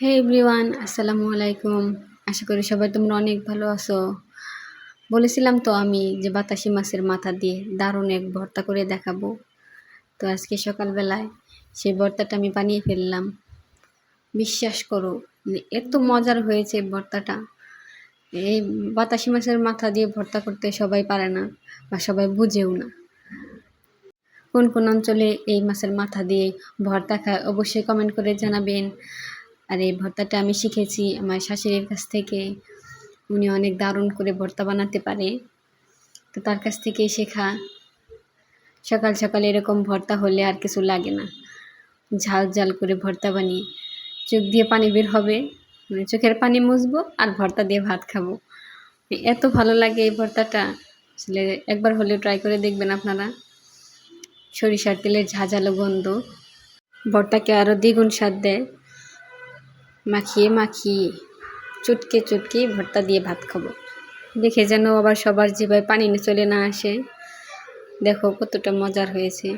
হে everyone আসসালামু আলাইকুম আশা করি সবাই তোমরা অনেক ভালো আছো। বলেছিলাম তো আমি যে বাতাসি মাছের মাথা দিয়ে দারুণ এক ভর্তা করে দেখাবো। তো আজকে সকালবেলায় সেই ভর্তাটা আমি বানিয়ে ফেললাম। বিশ্বাস করো মানে এত মজার হয়েছে ভর্তাটা। এই বাতাসি মাছের মাথা দিয়ে ভর্তা করতে সবাই পারে না বা সবাই বুঝেও না। কোন কোন অঞ্চলে এই মাছের মাথা দিয়ে ভর্তা খায় অবশ্যই কমেন্ট করে জানাবেন। আর এই ভর্তাটা আমি শিখেছি আমার শাশুড়ির কাছ থেকে। উনি অনেক দারুণ করে ভর্তা বানাতে পারে। তো তার কাছ থেকেই শেখা। সকাল সকাল এরকম ভর্তা হলে আর কিছু লাগে না। ঝাল ঝাল করে ভর্তা বানিয়ে চোখ দিয়ে পানি বের হবে। মানে চোখের পানি মুছবো আর ভর্তা দিয়ে ভাত খাব। এত ভালো লাগে এই ভর্তাটা। আসলে একবার হলেও ট্রাই করে দেখবেন আপনারা। সরিষার তেলের ঝাঁঝালো গন্ধ। ভর্তাকে আরও দ্বিগুণ স্বাদ দেয়। মাখিয়ে মাখিয়ে চুটকে চুটকে ভর্তা দিয়ে ভাত খাব। দেখে যেন আবার সবার জিভায় পানি চলে না আসে। দেখো কতটা মজার হয়েছে।